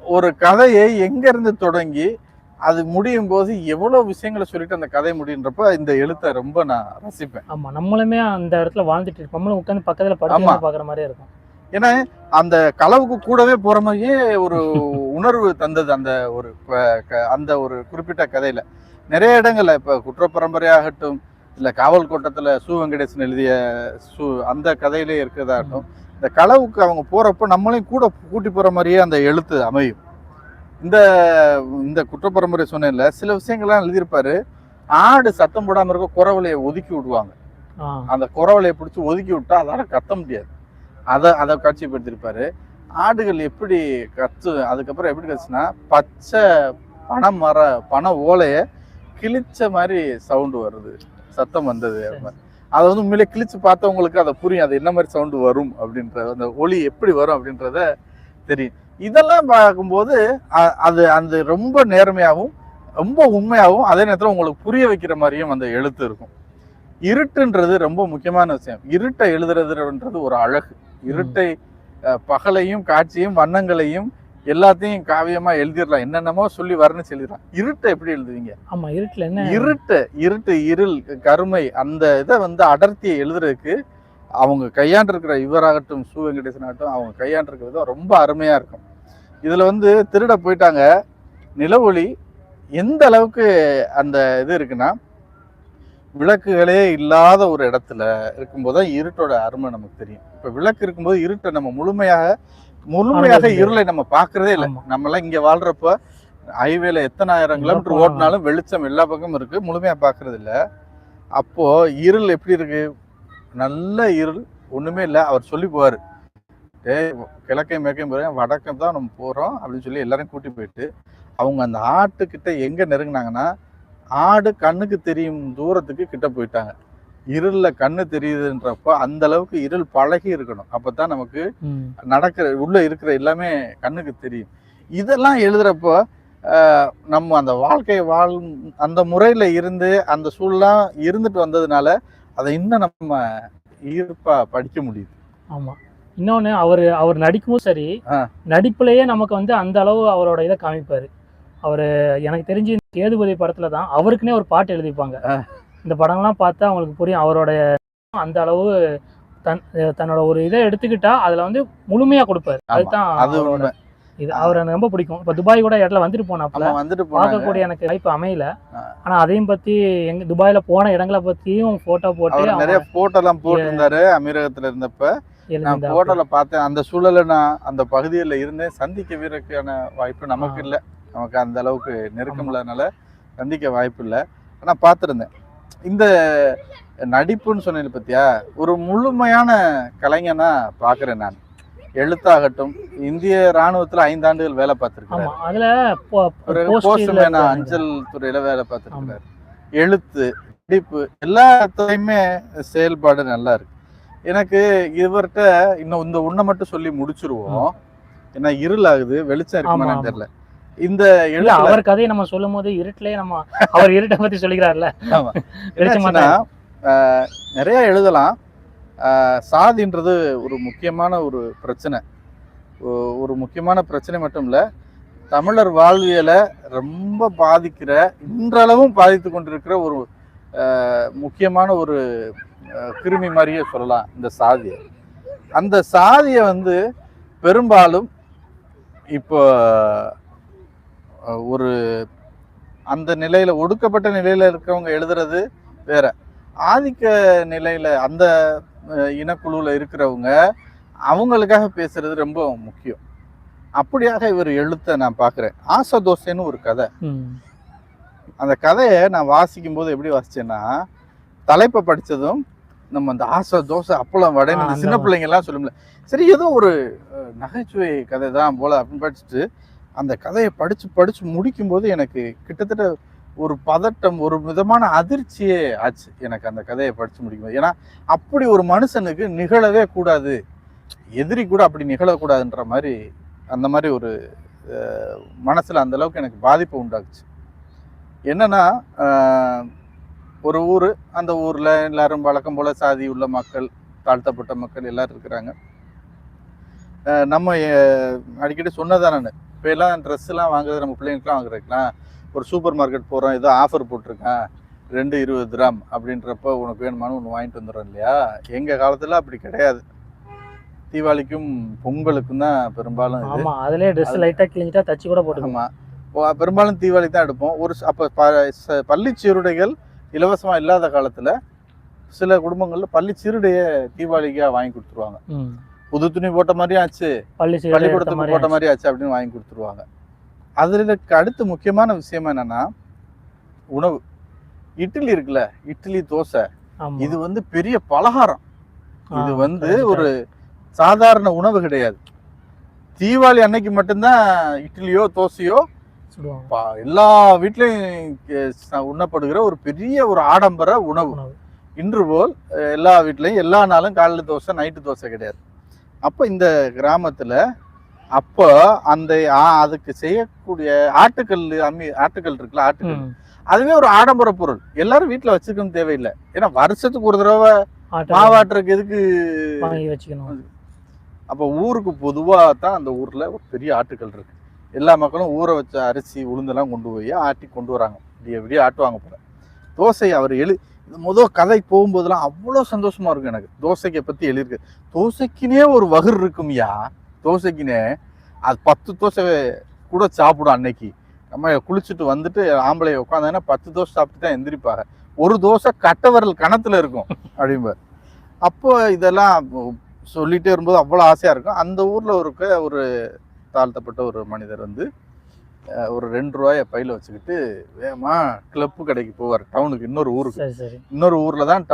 [SPEAKER 1] ஒரு கதையை எங்க இருந்து தொடங்கி அது முடியும் போது எவ்வளவு விஷயங்களை சொல்லிட்டு அந்த கதை முடியுன்றப்ப இந்த எழுத்தை ரொம்ப நான் ரசிப்பேன்.
[SPEAKER 2] ஆமா நம்மளுமே அந்த இடத்துல வாழ்ந்துட்டு இருக்கோம் நம்மளும் உட்காந்து பக்கத்துல. படுத்து பாக்குற மாதிரியே இருக்கும்.
[SPEAKER 1] ஏன்னா அந்த களவுக்கு கூடவே போற மாதிரியே ஒரு உணர்வு தந்தது அந்த ஒரு அந்த ஒரு குறிப்பிட்ட கதையில. நிறைய இடங்கள்ல இப்ப குற்ற பரம்பரையாகட்டும் இல்ல காவல் கோட்டத்துல சு வெங்கடேசன் எழுதிய சு அந்த கதையிலே இருக்கிறதாகட்டும் இந்த களவுக்கு அவங்க போறப்ப நம்மளையும் கூட கூட்டி போற மாதிரியே அந்த எழுத்து அமையும். இந்த இந்த குற்ற பரம்பரை சொன்னேன்ல சில விஷயங்கள்லாம் எழுதியிருப்பாரு. ஆடு சத்தம் போடாம இருக்க குறவலையை ஒதுக்கி விடுவாங்க. அந்த குறவலையை பிடிச்சி ஒதுக்கி விட்டா அதால கத்த முடியாது. அதை அதை காட்சிப்படுத்திருப்பாரு ஆடுகள் எப்படி கத்து அதுக்கப்புறம் எப்படி கத்துச்சுன்னா பச்சை பனை மர பனை ஓலைய கிழிச்ச மாதிரி சவுண்டு வருது. சத்தம் வந்தது. அது வந்து உண்மையிலே கிழிச்சு பார்த்தவங்களுக்கு அதை புரியும். அது என்ன மாதிரி சவுண்டு வரும் அப்படின்றது அந்த ஒலி எப்படி வரும் அப்படின்றத தெரியும். இதெல்லாம் பார்க்கும்போது அது அந்த ரொம்ப நேர்மையாகவும் ரொம்ப உண்மையாகவும் அதே நேரத்தில் உங்களுக்கு புரிய வைக்கிற மாதிரியும் அந்த எழுத்து இருக்கும். இருட்டுன்றது ரொம்ப முக்கியமான விஷயம். இருட்டை எழுதுறதுன்றது ஒரு அழகு. இருட்டை பகலையும் காட்சியும் வண்ணங்களையும் எல்லாத்தையும் காவியமா எழுதிடலாம். என்னென்னமோ சொல்லி வர்ணிச்சு எழுதிடலாம் இருட்டை எப்படி எழுதுவீங்க?
[SPEAKER 2] ஆமா இருட்டுல என்ன?
[SPEAKER 1] இருட்டு இருட்டு இருள் கருமை அந்த இதை வந்து அடர்த்தியை எழுதுறதுக்கு அவங்க கையாண்டிருக்கிற இவராகட்டும் சு வெங்கடேசன் ஆகட்டும் அவங்க கையாண்டிருக்கிற விதம் ரொம்ப அருமையா இருக்கும். இதுல வந்து திருட போயிட்டாங்க. நிலவொளி எந்த அளவுக்கு அந்த இது இருக்குன்னா விளக்குகளே இல்லாத ஒரு இடத்துல இருக்கும்போது தான் இருட்டோட அருமை நமக்கு தெரியும். இப்ப விளக்கு இருக்கும்போது இருட்டை நம்ம முழுமையாக முழுமையாக இருளை நம்ம பார்க்கறதே இல்லை. நம்மலாம் இங்க வாழ்றப்ப ஹைவேல எத்தனாயிரம் கிலோமீட்டர்
[SPEAKER 2] எங்க
[SPEAKER 1] ஓட்டினாலும் வெளிச்சம் எல்லா பக்கமும் இருக்கு. முழுமையா பார்க்கறது இல்ல. அப்போ இருள் எப்படி இருக்கு? நல்ல இருள் ஒண்ணுமே இல்லை. அவர் சொல்லி போவாரு. டேய் கிழக்கையும் மேற்கையும் போறேன் வடக்கம் தான் நம்ம போறோம் அப்படின்னு சொல்லி எல்லாரையும் கூட்டி போயிட்டு அவங்க அந்த ஆட்டுக்கிட்ட எங்க நெருங்கினாங்கன்னா ஆடு கண்ணுக்கு தெரியும் தூரத்துக்கு கிட்ட போயிட்டாங்க. இருள்ல கண்ணு தெரியுதுன்றப்போ அந்த அளவுக்கு இருள் பழகி இருக்கணும். அப்பதான் நமக்கு
[SPEAKER 2] ம்,
[SPEAKER 1] நடக்கிற உள்ள இருக்கிற எல்லாமே கண்ணுக்கு தெரியும். இதெல்லாம் எழுதுறப்போ நம்ம அந்த வாழ்க்கை வாழ் அந்த முறையில இருந்து அந்த சூழலாம் இருந்துட்டு வந்ததுனால அதை இன்னும் நம்ம ஈர்ப்பா படிக்க முடியுது.
[SPEAKER 2] ஆமா. இன்னொன்னு அவர் அவர் நடிக்கும்போது சரி. நடிப்புலயே நமக்கு வந்து அந்த அளவு அவரோட இதை காமிப்பாரு. அவரு எனக்கு தெரிஞ்சு சேதுபதி படத்துல தான் அவருக்குன்னே ஒரு பாட்டு எழுதிப்பாங்க. இந்த படம்லாம் பார்த்தா அவங்களுக்கு புரியும். அவரோட அந்த அளவு தன் தன்னோட ஒரு இதை எடுத்துக்கிட்டா அதுல வந்து முழுமையா கொடுப்பாரு. அதுதான்
[SPEAKER 1] அது
[SPEAKER 2] இது அவர் எனக்கு ரொம்ப பிடிக்கும். இப்ப துபாய் கூட இடத்துல வந்துட்டு போனாப்புல.
[SPEAKER 1] வந்துட்டு
[SPEAKER 2] பார்க்கக்கூடிய எனக்கு வாய்ப்பு அமையல. ஆனா அதையும் பத்தி எங்க துபாயில போன இடங்களை பத்தியும் போட்டோ போட்டு
[SPEAKER 1] நிறைய போட்டோ எல்லாம் போட்டிருந்தாரு அமீரகத்துல இருந்தப்ப. நான். போட்டோல பார்த்தேன். அந்த சூழல்ல நான் அந்த பகுதியில் இருந்தேன். சந்திக்க வீரக்கான வாய்ப்பு நமக்கு. இல்லை. நமக்கு அந்த அளவுக்கு நெருக்கம் இல்லாதனால சந்திக்க வாய்ப்பு இல்லை. ஆனா பார்த்துருந்தேன். இந்த நடிப்புன்னு சொன்னேன் பத்தியா? ஒரு முழுமையான கலைஞனா பார்க்குறேன் நான். எழுத்தாகட்டும் இந்திய ராணுவத்துல ஐந்து ஆண்டுகள் வேலை பார்த்திருக்கிறேன்
[SPEAKER 2] ஆமா அதுல போ-
[SPEAKER 1] ஒரு
[SPEAKER 2] post இதுல
[SPEAKER 1] போஸ்ட்மேனா. அஞ்சல் துறையில வேலை பார்த்துருக்காரு எழுத்து நடிப்பு எல்லா துறையுமே செயல்பாடு நல்லா இருக்கு. எனக்கு இவர்கிட்ட இன்னும் இந்த உன்னை மட்டும் சொல்லி முடிச்சிருவோம். ஏன்னா இருள் ஆகுது வெளிச்சம் இருக்குமான்னு. தெரியல. இந்த
[SPEAKER 2] அவர் கதையை நம்ம சொல்லும் போது இருட்டிலேயே நம்ம அவர் இருட்டை பத்தி சொல்லிக்கிறாருல
[SPEAKER 1] நிறைய எழுதலாம். சாதின்றது ஒரு முக்கியமான ஒரு பிரச்சனை. ஒரு முக்கியமான பிரச்சனை மட்டும் இல்லை தமிழர் வாழ்வியலை ரொம்ப பாதிக்கிற இன்றளவும் பாதித்து கொண்டிருக்கிற ஒரு முக்கியமான ஒரு கிருமி மாதிரியே சொல்லலாம் இந்த சாதியை. அந்த சாதியை வந்து பெரும்பாலும் இப்போ ஒரு அந்த நிலையில் ஒடுக்கப்பட்ட நிலையில் இருக்கிறவங்க எழுதுறது வேற. ஆதிக்க நிலையில அந்த அஹ், இனக்குழுல இருக்கிறவங்க அவங்களுக்காக பேசுறது ரொம்ப முக்கியம். அப்படியாக இவர் எழுத்த நான் பார்க்குறேன் ஆசை தோசைன்னு ஒரு கதை. அந்த கதையை நான் வாசிக்கும் போது எப்படி வாசிச்சேன்னா தலைப்பை படிச்சதும் நம்ம அந்த ஆசை தோசை அப்பளம் இந்த
[SPEAKER 2] அந்த
[SPEAKER 1] சின்ன பிள்ளைங்க எல்லாம் சொல்லும்ல சரி ஏதோ ஒரு நகைச்சுவை கதை தான் போல அப்படின்னு படிச்சுட்டு அந்த கதையை படிச்சு படிச்சு முடிக்கும் போது எனக்கு கிட்டத்தட்ட ஒரு பதட்டம் ஒரு விதமான அதிர்ச்சியே ஆச்சு. எனக்கு அந்த கதையை படிச்சு முடிக்கும்போது ஏன்னா அப்படி ஒரு மனுஷனுக்கு நிகழவே கூடாது. எதிரி கூட அப்படி நிகழக்கூடாதுன்ற மாதிரி அந்த மாதிரி ஒரு மனசில் அந்தளவுக்கு எனக்கு பாதிப்பு உண்டாக்குச்சு. என்னன்னா ஒரு ஊர் அந்த ஊரில் எல்லாரும் வழக்கம் போல சாதி உள்ள மக்கள் தாழ்த்தப்பட்ட மக்கள் எல்லாரும் இருக்கிறாங்க. நம்ம அடிக்கடி சொன்னதான் நான். இப்போ எல்லாம் ட்ரெஸ்லாம் வாங்குறது நம்ம பிள்ளைங்களுக்குலாம் வாங்குறதுக்கலாம் ஒரு சூப்பர் மார்க்கெட் போறோம் ஏதோ ஆஃபர் போட்டிருக்கேன் ரெண்டு இருபது கிராம் அப்படின்றப்ப உனக்கு வேணுமானு ஒன்று வாங்கிட்டு வந்துடுறோம் இல்லையா? எங்க காலத்துல அப்படி கிடையாது. தீபாவளிக்கும் பொங்கலுக்கும் தான் பெரும்பாலும் இது.
[SPEAKER 2] ஆமா அதுலயே ட்ரெஸ் லைட்டா கிழிஞ்சிட்டா தச்சு கூட
[SPEAKER 1] இப்போ பெரும்பாலும் தீபாவளி தான் எடுப்போம். ஒரு அப்ப பள்ளி சீருடைகள் இலவசமா இல்லாத காலத்துல சில குடும்பங்கள்ல பள்ளி சீருடைய தீபாவளிக்கா வாங்கி கொடுத்துருவாங்க. புது துணி போட்ட மாதிரியும் ஆச்சு. பள்ளிக்கூடத்துக்கு போட்ட மாதிரி ஆச்சு அப்படின்னு வாங்கி கொடுத்துருவாங்க. அதுல இதுக்கு அடுத்து முக்கியமான விஷயம் என்னன்னா உணவு. இட்லி இருக்குல்ல இட்லி தோசை. இது வந்து பெரிய பலகாரம். இது வந்து ஒரு சாதாரண உணவு கிடையாது. தீபாவளி அன்னைக்கு மட்டும்தான் இட்லியோ தோசையோ எல்லா வீட்லயும் உண்ணப்படுகிற ஒரு பெரிய ஒரு ஆடம்பர உணவு. இன்று போல் எல்லா வீட்லயும் எல்லா நாளும் காலைல தோசை நைட்டு தோசை கிடையாது. அப்போ இந்த கிராமத்துல அப்போ அந்த அதுக்கு செய்யக்கூடிய ஆட்டுக்கல் அம்மி ஆட்டுக்கல் இருக்குல்ல ஆட்டுக்கல். அதுவே ஒரு ஆடம்பர பொருள். எல்லாரும் வீட்ல வச்சுக்கணும் தேவையில்லை. ஏன்னா வருஷத்துக்கு ஒரு தடவை மாவாட்டுறதுக்கு எதுக்கு?
[SPEAKER 2] வச்சுக்கணும்.
[SPEAKER 1] அப்போ ஊருக்கு பொதுவா தான் அந்த ஊர்ல ஒரு பெரிய ஆட்டுக்கல் இருக்கு. எல்லா மக்களும் ஊற வச்ச அரிசி உளுந்தெல்லாம் கொண்டு போய் ஆட்டி கொண்டு வராங்க. விடிய விடிய ஆட்டுவாங்க போல. தோசை அவர் எழு இது முதல் கதை போகும்போதெல்லாம் அவ்வளோ சந்தோஷமா இருக்கும் எனக்கு. தோசைக்கு பத்தி எழுதியிருக்கு. தோசைக்குனே ஒரு வகுர் இருக்கும்யா? தோசைக்குனே. அது பத்து தோசை கூட சாப்பிடும் அன்னைக்கு. நம்ம குளிச்சுட்டு வந்துட்டு ஆம்பளை உட்காந்தாங்கன்னா பத்து தோசை சாப்பிட்டு தான் எந்திரிப்பாங்க. ஒரு தோசை கட்டை விரல் கணத்துல இருக்கும் அப்படிம்பார் அப்போ இதெல்லாம் சொல்லிட்டே இருக்கும்போது அவ்வளோ ஆசையாக இருக்கும். அந்த ஊரில் இருக்க ஒரு தாழ்த்தப்பட்ட ஒரு மனிதர் வந்து ஒரு ரெண்டு ரூபாய பையில வச்சுக்கிட்டு வேகமா கிளப்பு கடைக்கு போவார். டவுனுக்கு இன்னொரு ஊருக்கு. இன்னொரு ஊரில் தான்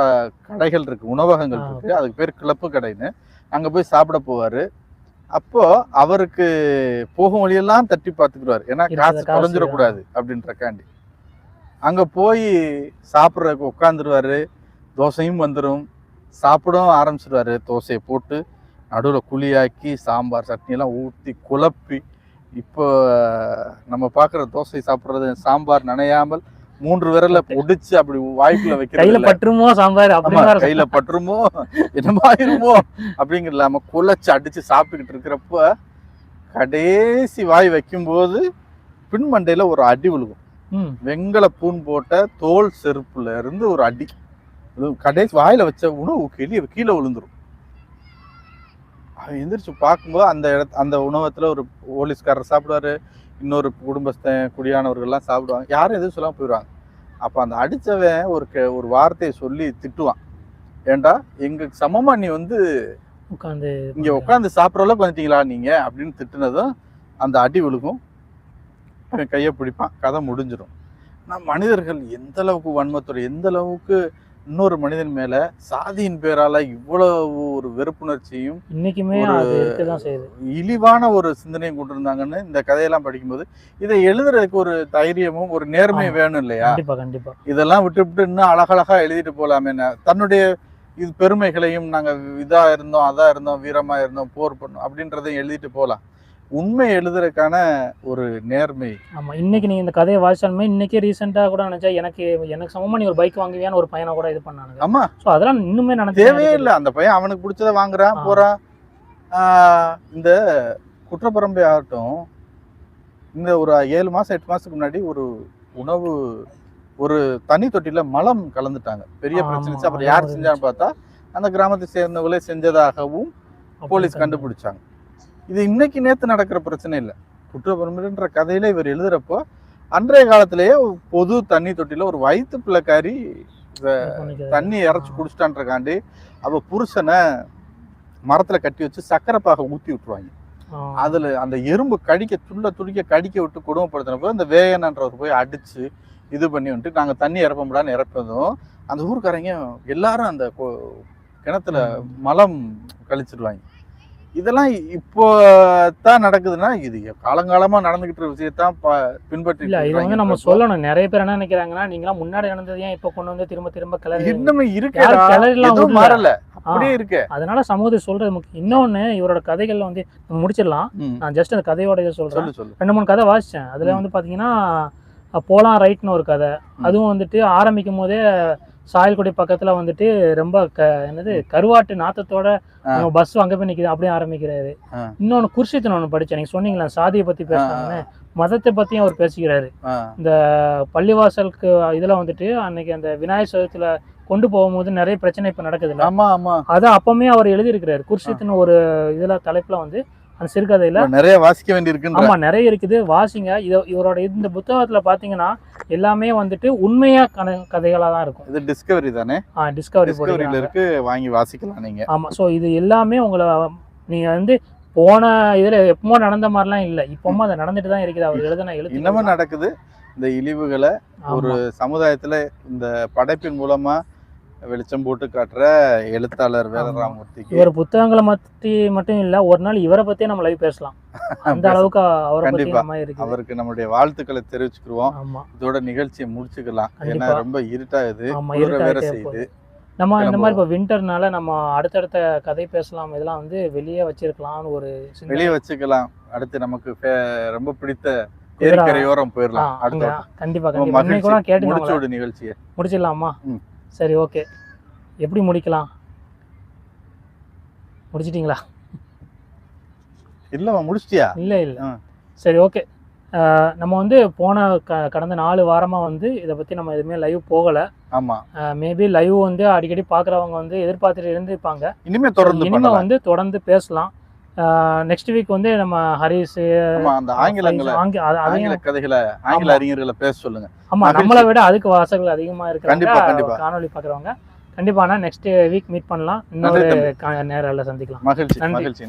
[SPEAKER 1] கடைகள் இருக்கு உணவகங்கள்
[SPEAKER 2] ஆ,
[SPEAKER 1] இருக்கு. அதுக்கு பேர் கிளப்பு கடைன்னு. அங்கே போய் சாப்பிட போவார். அப்போ அவருக்கு போகும் வழியெல்லாம் தட்டி பார்த்துக்குறாரு ஏன்னா காசு
[SPEAKER 2] காசு,
[SPEAKER 1] தொலைஞ்சிடக்கூடாது அப்படின்றக்காண்டி. அங்கே போய் சாப்பிட்றதுக்கு உட்காந்துருவாரு தோசையும் வந்துடும் சாப்பிடவும் ஆரம்பிச்சிடுவாரு தோசையை போட்டு நடுவில் குழியாக்கி சாம்பார் சட்னியெல்லாம் ஊற்றி குழப்பி இப்போ நம்ம பார்க்குற தோசை சாப்பிட்றது சாம்பார் நனையாமல் மூன்று விரல ஒடிச்சு அப்படி வாய்க்குள்ள வைக்கிறது
[SPEAKER 2] கையில. பட்டுருமோ சாம்பார் அப்படி
[SPEAKER 1] ஆமா,
[SPEAKER 2] வேற
[SPEAKER 1] கையில பட்டுருமோ என்னமாயிருமோ அப்படிங்கிற இல்லாம குலைச்சு அடிச்சு சாப்பிட்டுக்கிட்டு இருக்கிறப்ப கடைசி வாய் வைக்கும்போது பின்மண்டையில ஒரு அடி விழுகும். வெங்கல பூன் போட்ட தோல் செருப்புல இருந்து ஒரு அடி. கடைசி வாயில வச்ச உணவு கீழே கீழே விழுந்துரும். அவன் எந்திரிச்சு பார்க்கும்போது அந்த இடத்து அந்த உணவத்துல ஒரு போலீஸ்காரர் சாப்பிடுவாரு. இன்னொரு குடும்பஸ்தன் குடியானவர்கள்லாம் சாப்பிடுவாங்க. யாரும் எதுவும் சொல்லாம போயிடுவாங்க. அப்ப அந்த அடிச்சவன் ஒரு கே- ஒரு வார்த்தையை சொல்லி திட்டுவான். ஏன்டா எங்க சமமா நீ வந்து
[SPEAKER 2] உட்காந்து
[SPEAKER 1] இங்க உட்காந்து சாப்பிட்ற அளவுக்கு வந்துட்டீங்களா நீங்க? அப்படின்னு திட்டுனதும் அந்த அடி விழுகும். கையை பிடிப்பான். கதை முடிஞ்சிடும் நான் மனிதர்கள் எந்த அளவுக்கு வன்மத்தோட எந்த அளவுக்கு இன்னொரு மனிதன் மேல சாதியின் பேரால இவ்வளவு ஒரு வெறுப்புணர்ச்சியும்
[SPEAKER 2] இன்னைக்குமே
[SPEAKER 1] இழிவான ஒரு சிந்தனையும் கொண்டிருந்தாங்கன்னு இந்த கதையெல்லாம் படிக்கும்போது இதை எழுதுறதுக்கு ஒரு தைரியமும் ஒரு நேர்மையும். வேணும் இல்லையா?
[SPEAKER 2] கண்டிப்பா கண்டிப்பா.
[SPEAKER 1] இதெல்லாம் விட்டுவிட்டு இன்னும் அழகழகா எழுதிட்டு போலாமே தன்னுடைய இது பெருமைகளையும் நாங்க இதா இருந்தோம் அதா இருந்தோம் வீரமா இருந்தோம் போர் பண்ணோம் அப்படின்றதையும் எழுதிட்டு போலாம். உண்மை எழுதுறதுக்கான ஒரு நேர்மை.
[SPEAKER 2] ஆமா இன்னைக்கு நீங்க இந்த கதையை வாசிச்சாலுமே இன்னைக்கே ரீசெண்டா கூட நினைச்சா எனக்கு எனக்கு சமமா நீ ஒரு பைக் வாங்குவியான்னு ஒரு பையனை கூட இது பண்ணானுங்க.
[SPEAKER 1] ஆமா.
[SPEAKER 2] ஸோ அதெல்லாம் இன்னுமே நினைச்சு
[SPEAKER 1] தேவையே இல்லை. அந்த பையன் அவனுக்கு பிடிச்சத வாங்குறான் ஆஹ் இந்த குற்றப்பரம்பை ஆகட்டும் இந்த ஒரு ஏழு மாசம் எட்டு மாசத்துக்கு முன்னாடி ஒரு உணவு ஒரு தனி தொட்டில மலம் கலந்துட்டாங்க. பெரிய பிரச்சனை. அப்புறம் யார். செஞ்சான்னு பார்த்தா அந்த கிராமத்தை சேர்ந்தவங்களே செஞ்சதாகவும் போலீஸ் கண்டுபிடிச்சாங்க. இது இன்னைக்கு நேத்து நடக்கிற பிரச்சனை இல்லை. குற்றப்பரம்புன்ற கதையில இவர் எழுதுறப்போ அன்றைய காலத்திலேயே பொது தண்ணி தொட்டில ஒரு வயிற்று பிள்ளைக்காரி. தண்ணி இறைச்சி குடிச்சிட்டான்றக்காண்டி அவ புருஷனை மரத்துல கட்டி வச்சு சக்கரை பாகை ஊத்தி விட்டுருவாங்க. அதுல அந்த எறும்பு கடிக்க துள்ள துடிக்க கடிக்க விட்டு கொடுமைப்படுத்தினப்போ இந்த வேகனன்றவர் போய் அடிச்சு இது பண்ணி வந்துட்டு நாங்க தண்ணி இறப்ப முடியாதுன்னு இறப்பதும் அந்த ஊருக்காரங்க எல்லாரும் அந்த கிணத்துல மலம் கழிச்சிடுவாங்க இதெல்லாம் இப்போ தான் நடக்குதுன்னா இது காலங்காலமா நடந்துகிட்டு இருக்க விஷயத்தான் பின்பற்றி
[SPEAKER 2] இல்ல இது வந்து நம்ம. சொல்லணும். நிறைய பேர் என்ன நினைக்கிறாங்கன்னா நீங்களாம் முன்னாடி நடந்தது ஏன் இப்ப கொண்டு வந்து திரும்ப திரும்ப கிளறி
[SPEAKER 1] இன்னுமே இருக்கு. மாறல அப்படியே இருக்கு.
[SPEAKER 2] அதனால சமூகத்தை சொல்றது முக்கியம். இன்னொன்னு இவரோட கதைகள்ல வந்து முடிச்சிடலாம். நான் ஜஸ்ட் அந்த கதையோட இதை சொல்றேன். ரெண்டு மூணு கதை வாசிச்சேன். அதுல. வந்து பாத்தீங்கன்னா போலாம் ரைட்னு ஒரு கதை. அதுவும் வந்துட்டு ஆரம்பிக்கும் போதே சாயல்குடி பக்கத்துல வந்துட்டு ரொம்ப க என்னது கருவாட்டு நாத்தத்தோட. பஸ் அங்க போய் நிக்குது அப்படியே ஆரம்பிக்கிறாரு. இன்னொன்னு குர்ஷித்தன் ஒண்ணு படிச்சேன். நீங்க சொன்னீங்களா சாதியை பத்தி பேசுறாங்கன்னு மதத்தை பத்தியும் அவர் பேசிக்கிறாரு.
[SPEAKER 1] ஆ,
[SPEAKER 2] பள்ளிவாசலுக்கு இதுல வந்துட்டு அன்னைக்கு அந்த விநாயகர் சதுர்த்தியில கொண்டு போகும்போது நிறைய பிரச்சனை இப்ப நடக்குதுல்ல.
[SPEAKER 1] ஆமா ஆமா.
[SPEAKER 2] அதை அப்பவுமே அவர் எழுதியிருக்கிறாரு. குர்ஷித்னு ஒரு இதுல தலைப்புல வந்து அந்த சிறுகதையில.
[SPEAKER 1] நிறைய வாசிக்க வேண்டி இருக்குன்ற
[SPEAKER 2] ஆமா நிறைய இருக்குது. வாசிங்க. இத இவரோட இந்த புத்தகத்துல பாத்தீங்கன்னா எல்லாமே வந்துட்டு உண்மையா கதைகளா தான் இருக்கும்.
[SPEAKER 1] இது டிஸ்கவரி தானே?
[SPEAKER 2] டிஸ்கவரி
[SPEAKER 1] டிஸ்கவரியில இருக்கு வாங்கி வாசிக்கலாம் நீங்க.
[SPEAKER 2] ஆமா சோ இது எல்லாமே உங்களை நீங்க வந்து போன இதுல எப்பமோ நடந்த மாதிரிலாம் இல்ல. இப்பவும் அது நடந்துட்டு தான் இருக்குது. அவர் எழுதின எழுத்து
[SPEAKER 1] இன்னமும் நடக்குது. இந்த இழிவுகளை ஒரு சமுதாயத்துல இந்த படைப்பின் மூலமா வெளிச்சம் போட்டு காட்டுற எழுத்தாளர் வேலராமூர்த்திக்கு
[SPEAKER 2] இவர் புத்தகங்களை பத்தி மட்டும் இல்ல ஒரு நாள் இவரை பத்தியே நம்ம லைவ் பேசலாம். அந்த அளவுக்கு அவரை இருக்குது.
[SPEAKER 1] அவருக்கு நம்முடைய வாழ்த்துக்களை தெரிவிச்சுக்கிருவோம். இதோட நிகழ்ச்சியை முடிச்சுக்கலாம். ஏன்னா. ரொம்ப இருட்டாகுது வேற செய்யுது.
[SPEAKER 2] நம்ம இந்த மாதிரி. இப்போ வின்டர்னால நம்ம அடுத்தடுத்த கதை பேசலாம். இதெல்லாம் வந்து வெளியே வச்சிருக்கலாம்னு ஒரு
[SPEAKER 1] வெளியே வச்சுக்கலாம். அடுத்து நமக்கு ரொம்ப பிடித்த
[SPEAKER 2] ஆ,
[SPEAKER 1] போயிடலாம்
[SPEAKER 2] கண்டிப்பா கண்டிப்பா. இன்னைக்கு கூட
[SPEAKER 1] மகிழ்ச்சி. முடிச்சு நிகழ்ச்சியை.
[SPEAKER 2] முடிச்சிடலாமா. சரி ஓகே. எப்படி முடிக்கலாம்? முடிச்சிட்டீங்களா?
[SPEAKER 1] இல்லம்மா முடிச்சிட்டியா?
[SPEAKER 2] இல்ல இல்ல. சரி ஓகே. நம்ம வந்து போன க கடந்த நாலு வாரமா வந்து இதை பத்தி நம்ம எதுவுமே லைவ் போகல.
[SPEAKER 1] ஆமா.
[SPEAKER 2] மேபி லைவ் வந்து அடிக்கடி பாக்குறவங்க வந்து எதிர்பார்த்துட்டு இருந்திருப்பாங்க.
[SPEAKER 1] இனிமே தொடர்ந்து
[SPEAKER 2] இனிமே
[SPEAKER 1] பண்ணலாம்.
[SPEAKER 2] வந்து தொடர்ந்து பேசலாம். நெக்ஸ்ட் வீக் வந்து நம்ம ஹரிஸ்
[SPEAKER 1] ஆமா அந்த ஆங்கிலங்களை ஆங்கில கதைகளை ஆங்கில. அறிஞர்களை பேச சொல்லுங்க
[SPEAKER 2] ஆமா. நம்மளை விட அதுக்கு வாசகர்கள் அதிகமா
[SPEAKER 1] கண்டிப்பா,
[SPEAKER 2] இருக்கிறாங்க
[SPEAKER 1] கண்டிப்பா.
[SPEAKER 2] காணொளி பாக்குறவங்க கண்டிப்பானா நெக்ஸ்ட் வீக் மீட் பண்ணலாம் இன்னொரு நேரில் சந்திக்கலாம்
[SPEAKER 1] மகிழ்ச்சி
[SPEAKER 2] நன்றி.
[SPEAKER 1] மகிழ்ச்சி